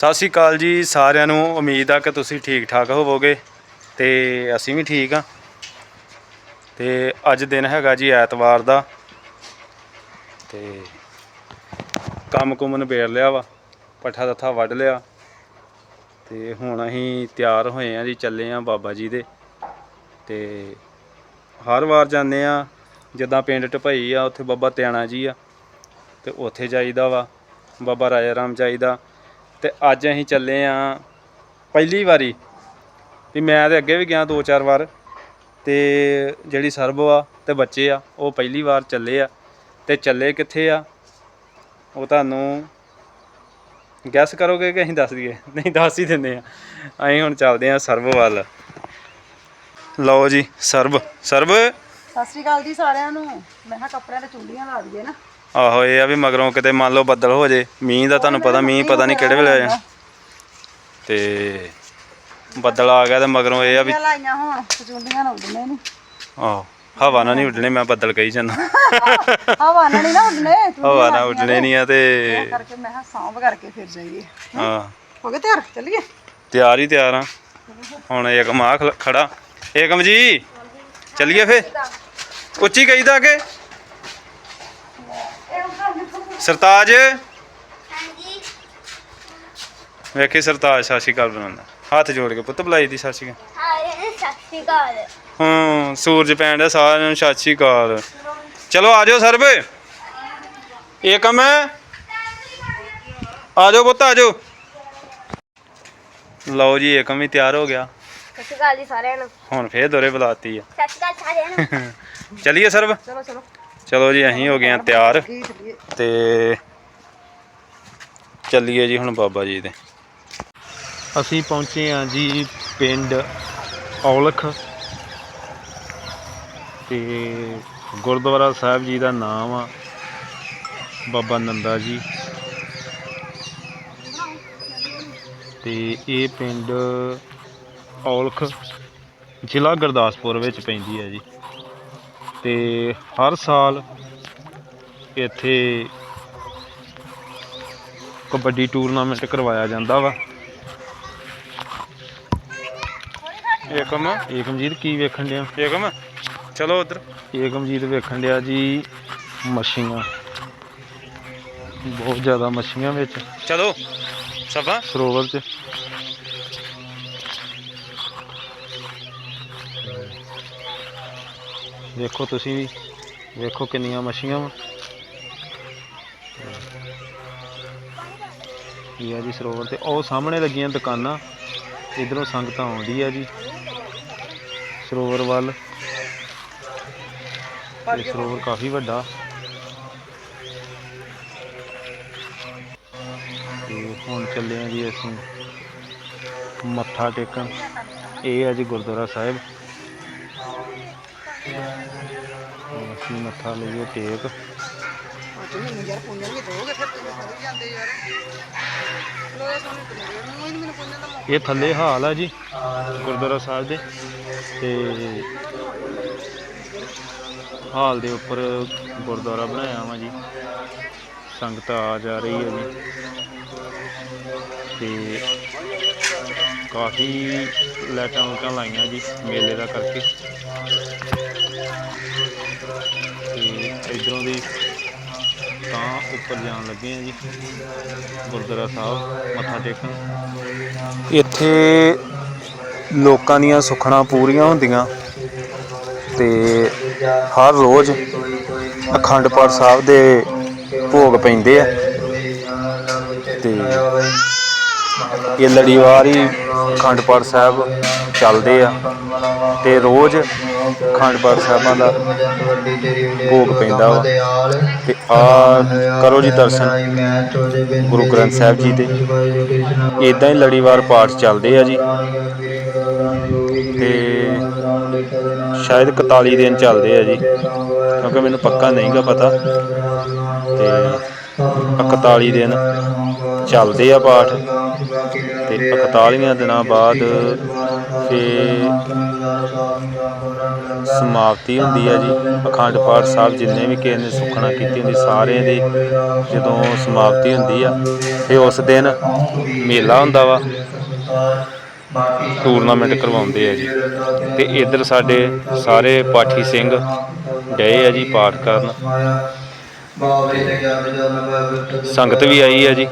ਸਤਿ ਸ਼੍ਰੀ ਅਕਾਲ ਜੀ, ਸਾਰਿਆਂ ਨੂੰ ਉਮੀਦ ਆ ਕਿ ਤੁਸੀਂ ਠੀਕ ਠਾਕ ਹੋਵੋਗੇ ਤੇ ਅਸੀਂ ਵੀ ਠੀਕ ਆ। ਤੇ ਅੱਜ ਦਿਨ ਹੈਗਾ ਜੀ ਐਤਵਾਰ ਦਾ ਤੇ ਕੰਮ ਕੁਮ ਨਿਬੇੜ ਲਿਆ ਵਾ ਪੱਠਾ ਦੱਥਾ ਵੱਢ ਲਿਆ ਤੇ ਹੁਣ ਅਸੀਂ ਤਿਆਰ ਹੋਏ ਆ ਜੀ, ਚੱਲੇ ਆ ਬਾਬਾ ਜੀ ਦੇ ਤੇ ਹਰ ਵਾਰ ਜਾਂਦੇ ਆ, ਜਿੱਦਾਂ ਪਿੰਡ ਢਪਈ ਆ, ਉੱਥੇ ਬਾਬਾ ਤਿਆਣਾ ਜੀ ਆ ਤੇ ਉੱਥੇ ਜਾਈਦਾ ਵਾ, ਬਾਬਾ ਰਾਜਾ ਰਾਮ ਜਾਈਦਾ ਤੇ ਅੱਜ ਅਸੀਂ ਚੱਲੇ ਆ ਪਹਿਲੀ ਵਾਰੀ। ਵੀ ਮੈਂ ਤੇ ਅੱਗੇ ਵੀ ਗਿਆ ਦੋ ਚਾਰ ਵਾਰ ਤੇ ਜਿਹੜੀ ਸਰਬ ਆ ਤੇ ਬੱਚੇ ਆ, ਉਹ ਪਹਿਲੀ ਵਾਰ ਚੱਲੇ ਆ। ਤੇ ਚੱਲੇ ਕਿੱਥੇ ਆ? ਉਹ ਤੁਹਾਨੂੰ ਗੈਸ ਕਰੋਗੇ ਕਿ ਅਸੀਂ ਦੱਸ ਦਈਏ? ਨਹੀਂ, ਦੱਸ ਹੀ ਦਿੰਦੇ ਆ। ਅਸੀਂ ਹੁਣ ਚੱਲਦੇ ਆ ਸਰਬ ਵੱਲ। ਲਓ ਜੀ ਸਰਬ ਸਰਬ ਸਤਿ ਸ਼੍ਰੀ ਅਕਾਲ ਜੀ ਸਾਰਿਆਂ ਨੂੰ। ਮੈਂ ਕਿਹਾ ਕੱਪੜਿਆਂ ਤੇ ਚੁੰਡੀਆਂ ਲਾ ਦਈਏ ਨਾ। ਆਹੋ ਇਹ ਆ ਵੀ ਮਗਰੋਂ ਕਿਤੇ ਮੰਨ ਲਓ ਬੱਦਲ ਹੋ ਜੇ ਮੀਂਹ ਦਾ ਤੁਹਾਨੂੰ ਪਤਾ ਮੀਂਹ ਪਤਾ ਨਹੀਂ ਕਿਹੜੇ ਵੇਲੇ ਆ। ਜਾਣਾ ਤੇ ਬੱਦਲ ਆ ਗਿਆ ਤੇ ਮਗਰੋਂ ਇਹ ਆ ਵੀ ਲਾਈਆਂ ਹੁਣ ਤੇ ਚੁੰਡੀਆਂ ਨਾ ਉੱਡਣੇ ਨਹੀਂ ਆਹੋ ਹਵਾ ਨਾਲ ਨਹੀਂ ਉੱਡਣੇ ਮੈਂ ਬੱਦਲ ਕਹੀ ਜਾਂਦਾ। ਹਵਾ ਨਾਲ ਨਹੀਂ ਨਾ ਉੱਡਣੇ ਹਵਾ ਨਾਲ ਉੱਡਣੇ ਨਹੀਂ ਆ ਤੇ ਕਰਕੇ ਮੈਂ ਕਿਹਾ ਸਾਂਭ ਕਰਕੇ ਫਿਰ ਜਾਈਏ। ਹਾਂ ਹੋ। ਗਏ ਤਿਆਰ? ਚੱਲੀਏ? ਤਿਆਰ ਹੀ ਤਿਆਰ ਆ। ਹੁਣ ਏਕਮ ਆ ਖੜਾ। ਏਕਮ ਜੀ ਚੱਲੀਏ ਫੇ ਉੱਚੀ ਕਹੀਦਾ ਕਿ ਸਰਤਾਜ? ਵੇਖੀ ਸਰਤਾਜ ਸਤਿ ਸ਼੍ਰੀ ਅਕਾਲ ਬਣਾਉਂਦਾ ਹੱਥ ਜੋੜ ਕੇ ਪੁੱਤ ਬੁਲਾਈ ਦੀ ਸਤਿ ਸ਼੍ਰੀ ਅਕਾਲ। ਸਾਰਿਆਂ ਨੂੰ ਸਤਿ ਸ਼੍ਰੀ ਅਕਾਲ। ਹਾਂ ਸੂਰਜ ਪੈਣ ਡਿਆ ਸਾਰਿਆਂ ਨੂੰ ਸਤਿ ਸ਼੍ਰੀ ਅਕਾਲ। ਚਲੋ ਆ ਜਾਓ ਸਰਬ। ਏਕਮ ਆ ਜਾਓ ਪੁੱਤ ਆ ਜਾਓ। ਲਓ ਜੀ ਏਕਮ ਵੀ ਤਿਆਰ ਹੋ ਗਿਆ। ਸਤਿ ਸ਼੍ਰੀ ਅਕਾਲ ਜੀ ਸਾਰਿਆਂ ਨੂੰ। ਹੁਣ ਫੇਰ ਦੋਰੇ ਬੁਲਾਤੀ ਆ। ਸਤਿ ਸ਼੍ਰੀ ਅਕਾਲ ਸਾਰਿਆਂ ਨੂੰ। ਚਲਿਏ ਸਰਬ। ਚਲੋ ਚਲੋ। ਚਲੋ ਜੀ, ਅਸੀਂ ਹੋ ਗਏ ਆ ਤਿਆਰ। ਕੀ ਚੱਲੀਏ ਤੇ ਚੱਲੀਏ ਜੀ ਹੁਣ ਬਾਬਾ ਜੀ ਦੇ। ਅਸੀਂ ਪਹੁੰਚੇ ਆ ਜੀ ਪਿੰਡ ਔਲਖ। ਤੇ ਗੁਰਦੁਆਰਾ ਸਾਹਿਬ ਜੀ ਦਾ ਨਾਮ ਆ, ਬਾਬਾ ਨੰਦਾ ਜੀ। ਤੇ ਇਹ ਪਿੰਡ ਔਲਖ ਜ਼ਿਲ੍ਹਾ ਗੁਰਦਾਸਪੁਰ ਵਿੱਚ ਪੈਂਦੀ ਹੈ ਜੀ। ਤੇ ਹਰ ਸਾਲ ਇੱਥੇ ਕਬੱਡੀ ਟੂਰਨਾਮੈਂਟ ਕਰਵਾਇਆ ਜਾਂਦਾ ਵਾ। ਏਕਮ ਏਕਮਜੀਤ ਕੀ ਵੇਖਣ ਡਿਆ? ਏਕਮ ਚਲੋ ਉਧਰ। ਏਕਮਜੀਤ ਵੇਖਣ ਡਿਆ ਜੀ ਮੱਛੀਆਂ। ਬਹੁਤ ਜ਼ਿਆਦਾ ਮੱਛੀਆਂ ਵਿੱਚ। ਚਲੋ ਸਭਾ। ਸਰੋਵਰ 'ਚ। ਵੇਖੋ ਤੁਸੀਂ ਵੀ, ਵੇਖੋ ਕਿੰਨੀਆਂ ਮੱਛੀਆਂ ਵਾ। ਇਹ ਆ ਜੀ ਸਰੋਵਰ ਤੇ? ਉਹ ਸਾਹਮਣੇ ਲੱਗੀਆਂ ਦੁਕਾਨਾਂ। ਇਧਰੋਂ ਸੰਗਤਾਂ ਆਉਂਦੀ ਆ ਜੀ। ਸਰੋਵਰ ਵੱਲ। ਇਹ ਸਰੋਵਰ ਕਾਫੀ ਵੱਡਾ। ਤੇ ਹੁਣ ਚੱਲੇ ਆ ਜੀ ਅਸੀਂ ਮੱਥਾ ਟੇਕਣ। ਇਹ ਆ ਜੀ ਗੁਰਦੁਆਰਾ ਸਾਹਿਬ। ਅਸੀਂ ਮੱਥਾ ਲਈਏ ਟੇਕ। ਅੱਜ ਮੈਨੂੰ ਯਾਰ ਪੁੰਨਣ ਵੀ ਦੋਗੇ ਫਿਰ ਤੁਸੀਂ ਸਾਰੇ ਜਾਂਦੇ ਯਾਰ। ਲੋਏ ਸੋਨੇ ਪੁੰਨਣ ਨੂੰ ਮੈਨੂੰ ਪੁੰਨਣ ਦਾ ਮੌਕਾ ਇਹ ਥੱਲੇ ਹਾਲ ਆ ਜੀ ਗੁਰਦੁਆਰਾ ਸਾਹਿਬ ਦੇ। ਤੇ ਹਾਲ ਦੇ ਉੱਪਰ ਗੁਰਦੁਆਰਾ ਬਣਾਇਆ ਵਾ ਜੀ। ਸੰਗਤ ਆ ਜਾ ਰਹੀ ਹੈ ਜੀ। ਤੇ ਕਾਫੀ ਲਾਈਟਾਂ ਲੂਟਾਂ ਲਾਈਆਂ ਜੀ ਮੇਲੇ ਦਾ ਕਰਕੇ। ਇਧਰੋਂ ਦੀ ਤਾਂ ਉੱਪਰ ਜਾਣ ਲੱਗੇ ਆ ਜੀ, ਗੁਰਦੁਆਰਾ ਸਾਹਿਬ, ਮੱਥਾ ਟੇਕਣ। ਇੱਥੇ ਲੋਕਾਂ ਦੀਆਂ ਸੁੱਖਣਾ ਪੂਰੀਆਂ ਹੁੰਦੀਆਂ ਤੇ ਹਰ ਰੋਜ਼ ਅਖੰਡ ਪਾਠ ਸਾਹਿਬ ਦੇ ਭੋਗ ਪੈਂਦੇ ਆ। ਤੇ ਇਹ ਲੜੀਵਾਰ ਹੀ ਅਖੰਡ ਪਾਠ ਸਾਹਿਬ ਚੱਲਦੇ ਆ ਤੇ ਰੋਜ਼ ਅਖੰਡ ਪਾਠ ਸਾਹਿਬਾਂ ਦਾ ਭੋਗ ਪੈਂਦਾ ਵਾ। ਤੇ ਆ ਕਰੋ ਜੀ ਦਰਸ਼ਨ। ਗੁਰੂ ਗ੍ਰੰਥ ਸਾਹਿਬ ਜੀ ਦੇ। ਇਦਾਂ ਹੀ ਲੜੀਵਾਰ ਪਾਠ ਚੱਲਦੇ ਆ ਜੀ। ਤੇ ਸ਼ਾਇਦ 41 ਦਿਨ ਚੱਲਦੇ ਆ ਜੀ। ਕਿਉਂਕਿ ਮੈਨੂੰ ਪੱਕਾ ਨਹੀਂਗਾ ਪਤਾ। ਤੇ 41 ਦਿਨ ਚੱਲਦੇ ਆ ਪਾਠ ਤੇ 41 ਦਿਨਾਂ ਬਾਅਦ ਫਿਰ ਸਮਾਪਤੀ ਹੁੰਦੀ ਆ ਜੀ। ਅਖੰਡ ਪਾਠ ਸਾਹਿਬ ਜਿੰਨੇ ਵੀ ਕਿਸੇ ਨੇ ਸੁਖਣਾ ਕੀਤੀ ਹੁੰਦੀ, ਸਾਰਿਆਂ ਦੀ ਜਦੋਂ ਸਮਾਪਤੀ ਹੁੰਦੀ ਆ, ਫਿਰ ਉਸ ਦਿਨ ਮੇਲਾ ਹੁੰਦਾ ਵਾ। ਟੂਰਨਾਮੈਂਟ ਕਰਵਾਉਂਦੇ ਆ ਜੀ। ਤੇ ਇੱਧਰ ਸਾਡੇ ਸਾਰੇ ਪਾਠੀ ਸਿੰਘ ਗਏ ਆ ਜੀ ਪਾਠ ਕਰਨ। ਸੰਗਤ ਵੀ ਆਈ ਆ ਜੀ।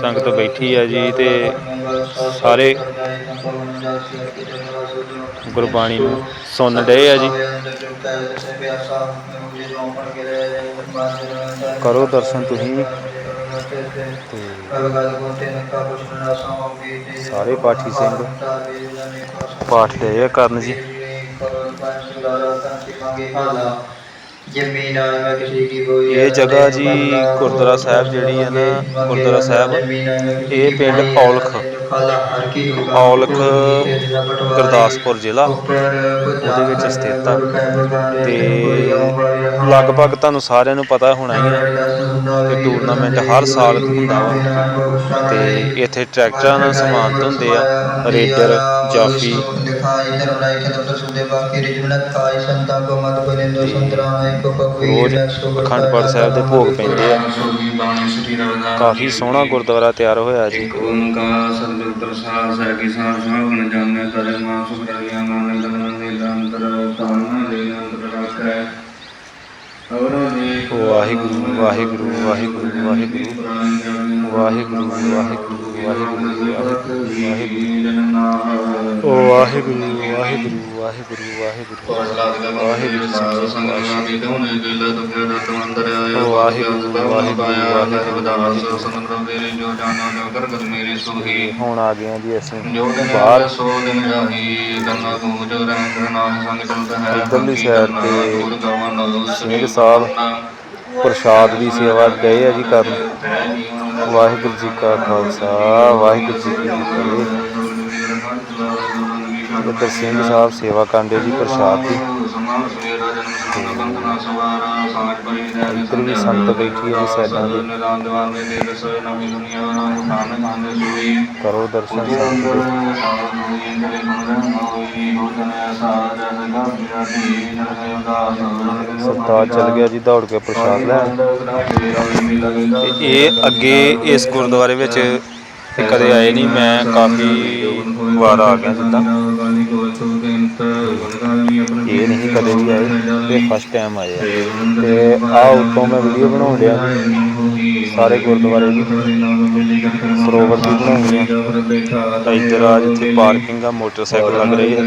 ਸੰਗਤ ਬੈਠੀ ਆ ਜੀ ਤੇ ਸਾਰੇ ਗੁਰਬਾਣੀ ਨੂੰ ਸੁਣ ਰਹੇ ਆ ਜੀ। ਕਰੋ ਦਰਸ਼ਨ ਤੁਸੀਂ। ਤੇ ਸਾਰੇ ਪਾਠੀ ਸਿੰਘ ਪਾਠ ਦੇ ਆ ਕਰਨ ਜੀ। ਇਹ ਜਗ੍ਹਾ ਜੀ ਗੁਰਦੁਆਰਾ ਸਾਹਿਬ ਜਿਹੜੀ ਹੈ ਨਾ ਗੁਰਦੁਆਰਾ ਸਾਹਿਬ ਇਹ ਪਿੰਡ ਔਲਖ ਔਲਖ ਗੁਰਦਾਸਪੁਰ ਜ਼ਿਲ੍ਹਾ ਉਹਦੇ ਵਿੱਚ ਸਥਿਤ ਆ। ਤੇ ਲਗਭਗ ਤੁਹਾਨੂੰ ਸਾਰਿਆਂ ਨੂੰ ਪਤਾ ਹੋਣਾ ਹੀ ਹੈ ਕਿ ਟੂਰਨਾਮੈਂਟ ਹਰ ਸਾਲ ਹੁੰਦਾ ਵਾ। ਤੇ ਇੱਥੇ ਟਰੈਕਟਰਾਂ ਨਾਲ ਸਮਾਨ ਹੁੰਦੇ ਆ। ਰੇਡਰ ਜਾਫੀ। ਰੋਜ਼ ਅਖੰਡ ਪਾਠ ਸਾਹਿਬ ਦੇ ਭੋਗ ਪੈਂਦੇ ਆ। ਕਾਫੀ ਸੋਹਣਾ ਗੁਰਦੁਆਰਾ ਤਿਆਰ ਹੋਇਆ ਜੀ। ਓੰਕਾਰ ਸਤਿਗੁਰ ਪ੍ਰਸਾਦ ਹੈ ਕਿ ਸਾਰ ਸਾਗਣ ਜਾਣੈ ਕਰੇ ਮਾਂ ਸੁਖਰੀਆ ਮਨ ਗਨ ਨੀਲੰਤਰ ਤਾਨ ਦੇ ਅੰਤਰ ਰੱਖੈ ਅਵਰੋ ਦੇ ਵਾਹਿਗੁਰੂ ਵਾਹਿਗੁਰੂ ਵਾਹਿਗੁਰੂ ਵਾਹਿਗੁਰੂ। ਵਾਹਿਗੁਰੂ ਵਾਹਿਗੁਰੂ ਵਾਹਿਗੁਰੂ ਵਾਹਿਗੁਰੂ ਓ ਵਾਹਿਗੁਰੂ ਵਾਹਿਗੁਰੂ ਵਾਹਿਗੁਰੂ ਵਾਹਿਗੁਰੂ ਵਾਹਿਗੁਰੂ ਸੱਚੇ ਪਾਤਸ਼ਾਹ ਓ ਵਾਹਿਗੁਰੂ ਵਾਹਿਗੁਰੂ ਵਾਹਿਗੁਰੂ ਹੁਣ ਆ ਗਏ ਆ ਜੀ ਅਸੀਂ ਬਾਹਰ ਇੱਧਰਲੀ ਸਾਈਡ ਤੇ ਸਿੰਘ ਸਾਹਿਬ ਪ੍ਰਸ਼ਾਦ ਦੀ ਸੇਵਾ ਗਏ ਆ ਜੀ ਕਰਨ ਵਾਹਿਗੁਰੂ ਜੀ ਕਾ ਖਾਲਸਾ, ਵਾਹਿਗੁਰੂ ਜੀ ਕੀ ਫਤਿਹ। ਇੱਧਰ ਸਿੰਘ ਸਾਹਿਬ ਸੇਵਾ ਕਰਦੇ ਜੀ ਪ੍ਰਸ਼ਾਦ ਦੀ। ਇੱਧਰ ਵੀ ਸੰਗਤ ਬੈਠੀ ਹੈ ਜੀ ਸਾਈਡਾਂ ਤੇ ਕਰੋ ਦਰਸ਼ਨ ਦੇ ਸਰਤਾਜ ਚਲ ਗਿਆ ਜੀ ਦੌੜ ਕੇ ਪ੍ਰਸ਼ਾਦ ਤੇ ਇਹ ਅੱਗੇ ਇਸ ਗੁਰਦੁਆਰੇ ਵਿੱਚ ਕਦੇ ਆਏ ਨਹੀਂ? ਮੈਂ ਕਾਫੀ ਵਾਰ ਆ ਗਿਆ ਜਿੱਦਾਂ। ਇਹ ਨਹੀਂ ਕਦੇ ਵੀ ਆਏ ਤੇ ਫਸਟ ਟਾਈਮ ਆਏ ਆ। ਤੇ ਆ ਉੱਤੋਂ ਮੈਂ ਵੀਡੀਓ ਬਣਾਉਣ ਡਿਆ। ਸਾਰੇ ਗੁਰਦੁਆਰੇ ਦੀ ਸਰੋਵਰ ਦੀ ਬਣਾਉਣੀ ਆ। ਤਾਂ ਇੱਧਰ ਆ ਜਿੱਥੇ ਪਾਰਕਿੰਗ ਆ ਮੋਟਰਸਾਈਕਲ ਲੱਗ ਰਹੀ ਹੈ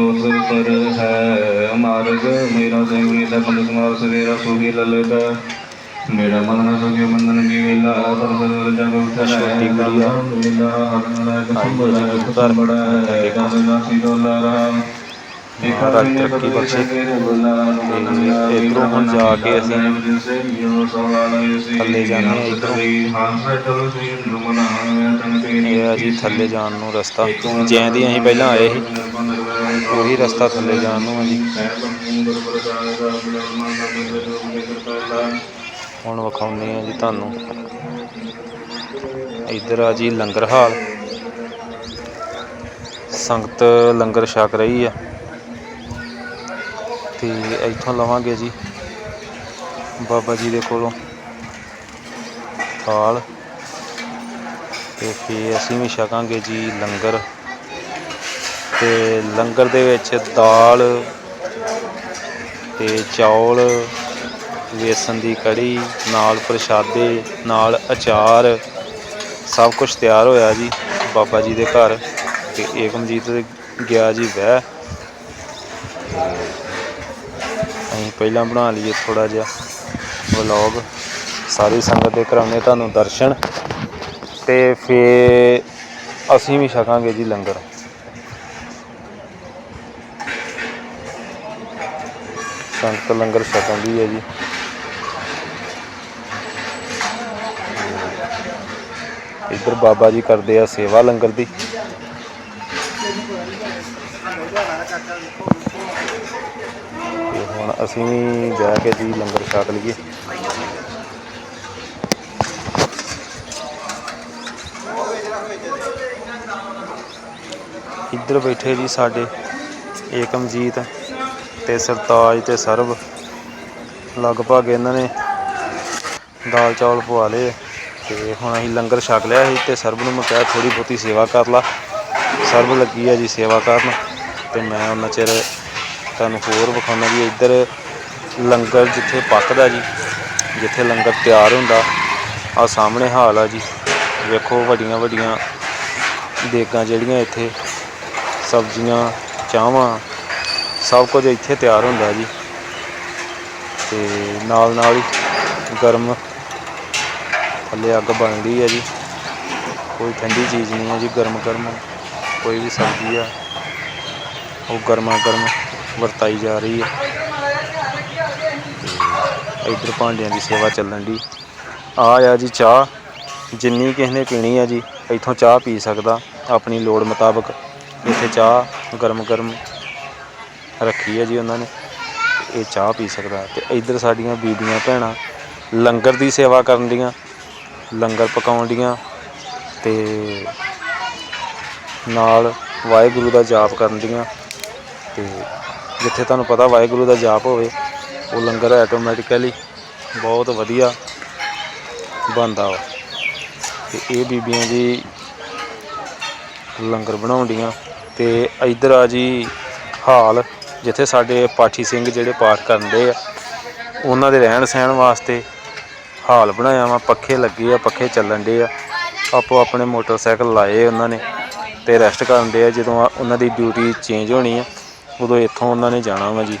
ਉਸ ਪਰ ਹੈ, ਮਾਰਗ, ਮੇਰਾ ਸੈਂਗਲੀ ਦਾ ਕੰਦ ਸਮਾਰ ਸਵੇਰਾ ਸੋਹੀ ਲਲਤ। ਮੇਰਾ ਮਨ ਸੋਗੇ ਮੰਦਨ ਕੀ ਵੇਲਾ ਤਰ ਸਦਰ ਜਗ ਉਠੈ ਛੋਟੀ ਕੁੜੀ ਆ। ਘਰ ਬੜਾ ਹੈ ਕਸ ਨਾਸੀ ਡੋਲਾ ਰਾਮ ਮਹਾਰਾਜ ਤਰੱਕੀ ਬਖਸ਼ੇ। ਇੱਧਰੋਂ ਹੁਣ ਜਾ ਕੇ ਅਸੀਂ ਥੱਲੇ ਹਾਂ ਇੱਧਰੋਂ। ਇਹ ਆ ਜੀ ਥੱਲੇ ਜਾਣ ਨੂੰ ਰਸਤਾ ਜਿਵੇਂ ਦੀ ਅਸੀਂ ਪਹਿਲਾਂ ਆਏ ਸੀ ਉਹੀ ਰਸਤਾ ਥੱਲੇ ਜਾਣ ਨੂੰ ਆ ਜੀ ਹੁਣ ਵਿਖਾਉਂਦੇ ਆ ਜੀ ਤੁਹਾਨੂੰ। ਇੱਧਰ ਆ ਜੀ ਲੰਗਰ ਹਾਲ। ਸੰਗਤ ਲੰਗਰ ਛਕ ਰਹੀ ਆ। ਤੇ ਇੱਥੋਂ ਲਵਾਂਗੇ ਜੀ ਬਾਬਾ ਜੀ ਦੇ ਕੋਲੋਂ ਥਾਲ ਤੇ ਫਿਰ ਅਸੀਂ ਵੀ ਛਕਾਂਗੇ ਜੀ ਲੰਗਰ। ਤੇ ਲੰਗਰ ਦੇ ਵਿੱਚ ਦਾਲ ਤੇ ਚੌਲ ਵੇਸਣ ਦੀ ਕੜੀ, ਨਾਲ ਪ੍ਰਸ਼ਾਦੇ, ਨਾਲ ਅਚਾਰ, ਸਭ ਕੁਝ ਤਿਆਰ ਹੋਇਆ ਜੀ ਬਾਬਾ ਜੀ ਦੇ ਘਰ ਤੇ ਏਕਮਜੀਤ ਗਿਆ ਜੀ ਬਹਿ ਅਸੀਂ ਪਹਿਲਾਂ ਬਣਾ ਲਈਏ ਥੋੜਾ ਜਿਹਾ ਵਲੌਗ ਸਾਰੀ ਸੰਗਤ ਦੇ ਕਰਾਉਣੇ ਤੁਹਾਨੂੰ ਦਰਸ਼ਨ ਤੇ ਫਿਰ ਅਸੀਂ ਵੀ ਛਕਾਂਗੇ ਜੀ ਲੰਗਰ। ਸੰਗਤ ਲੰਗਰ ਛਕਣ ਦੀ ਹੈ ਜੀ। ਇੱਧਰ ਬਾਬਾ ਜੀ ਕਰਦੇ ਆ ਸੇਵਾ ਲੰਗਰ ਦੀ। ਹੁਣ ਅਸੀਂ ਵੀ ਜਾ ਕੇ ਜੀ ਲੰਗਰ ਛਕ ਲਈਏ। ਇੱਧਰ ਬੈਠੇ ਜੀ ਸਾਡੇ ਏਕਮਜੀਤ ਤੇ ਸਰਤਾਜ ਤੇ ਸਰਬ। ਲਗਭਗ ਇਹਨਾਂ ਨੇ ਦਾਲ ਚੌਲ ਪਵਾ ਲਏ। ਤੇ ਹੁਣ ਅਸੀਂ ਲੰਗਰ ਛਕ ਲਿਆ ਸੀ ਤੇ ਸਰਬ ਨੂੰ ਮੈਂ ਕਿਹਾ ਥੋੜੀ ਬਹੁਤੀ ਸੇਵਾ ਕਰ ਲਾ। ਸਰਬ ਲੱਗੀ ਆ ਜੀ ਸੇਵਾ ਕਰਨ ਤੇ ਮੈਂ ਉਹਨਾਂ ਚਿਰ ਤੁਹਾਨੂੰ ਹੋਰ ਵਿਖਾਉਣਾ ਜੀ ਇੱਧਰ ਲੰਗਰ ਜਿੱਥੇ ਪੱਕਦਾ ਜੀ, ਜਿੱਥੇ ਲੰਗਰ ਤਿਆਰ ਹੁੰਦਾ ਆ ਸਾਹਮਣੇ ਹਾਲ ਆ ਜੀ। ਵੇਖੋ ਵੱਡੀਆਂ ਵੱਡੀਆਂ ਦੇਗਾਂ ਜਿਹੜੀਆਂ ਇੱਥੇ, ਸਬਜ਼ੀਆਂ ਚਾਹਾਂ ਸਭ ਕੁਝ ਇੱਥੇ ਤਿਆਰ ਹੁੰਦਾ ਜੀ। ਤੇ ਨਾਲ ਨਾਲ ਹੀ ਗਰਮ ਥੱਲੇ ਅੱਗ ਬਣਦੀ ਹੈ ਜੀ। ਕੋਈ ਠੰਡੀ ਚੀਜ਼ ਨਹੀਂ ਹੈ ਜੀ, ਗਰਮ ਗਰਮ। ਕੋਈ ਵੀ ਸਬਜ਼ੀ ਆ, ਉਹ ਗਰਮਾ ਗਰਮ ਵਰਤਾਈ ਜਾ ਰਹੀ ਹੈ। ਤੇ ਇੱਧਰ ਭਾਂਡਿਆਂ ਦੀ ਸੇਵਾ ਚੱਲਣ ਦੀ ਆ ਆ ਜੀ ਚਾਹ। ਜਿੰਨੀ ਕਿਸੇ ਨੇ ਪੀਣੀ ਆ ਜੀ, ਇੱਥੋਂ ਚਾਹ ਪੀ ਸਕਦਾ। ਆਪਣੀ ਲੋੜ ਮੁਤਾਬਕ ਇੱਥੇ ਚਾਹ ਗਰਮ ਗਰਮ ਰੱਖੀ ਹੈ ਜੀ ਉਹਨਾਂ ਨੇ। ਇਹ ਚਾਹ ਪੀ ਸਕਦਾ। ਤੇ ਇੱਧਰ ਸਾਡੀਆਂ ਬੀਬੀਆਂ ਭੈਣਾਂ ਲੰਗਰ ਦੀ ਸੇਵਾ ਕਰਨ ਦੀਆਂ ਲੰਗਰ ਪਕਾਉਣ ਦੀਆਂ ਤੇ ਨਾਲ ਵਾਹਿਗੁਰੂ ਦਾ ਜਾਪ ਕਰਨ ਦੀਆਂ ਤੇ ਜਿੱਥੇ ਤੁਹਾਨੂੰ ਪਤਾ ਵਾਹਿਗੁਰੂ ਦਾ ਜਾਪ ਹੋਵੇ, ਉਹ ਲੰਗਰ ਆਟੋਮੈਟਿਕਲੀ ਬਹੁਤ ਵਧੀਆ ਬਣਦਾ ਵਾ। ਤੇ ਇਹ ਬੀਬੀਆਂ ਜੀ ਲੰਗਰ ਬਣਾਉਂਦੀਆਂ ਤੇ ਇੱਧਰ ਆ ਜੀ ਹਾਲ, ਜਿੱਥੇ ਸਾਡੇ ਪਾਠੀ ਸਿੰਘ ਜਿਹੜੇ ਪਾਠ ਕਰਦੇ ਆ, ਉਹਨਾਂ ਦੇ ਰਹਿਣ ਸਹਿਣ ਵਾਸਤੇ ਹਾਲ ਬਣਾਇਆ ਵਾ, ਪੱਖੇ ਲੱਗੇ ਆ, ਪੱਖੇ ਚੱਲਣ ਦੇ ਆ। ਆਪੋ ਆਪਣੇ ਮੋਟਰਸਾਈਕਲ ਲਾਏ ਉਹਨਾਂ ਨੇ ਤੇ ਰੈਸਟ ਕਰਨ ਦੇ ਆ ਜਦੋਂ ਉਹਨਾਂ ਦੀ ਡਿਊਟੀ ਚੇਂਜ ਹੋਣੀ ਆ, ਉਦੋਂ ਇੱਥੋਂ ਉਹਨਾਂ ਨੇ ਜਾਣਾ ਵਾ ਜੀ।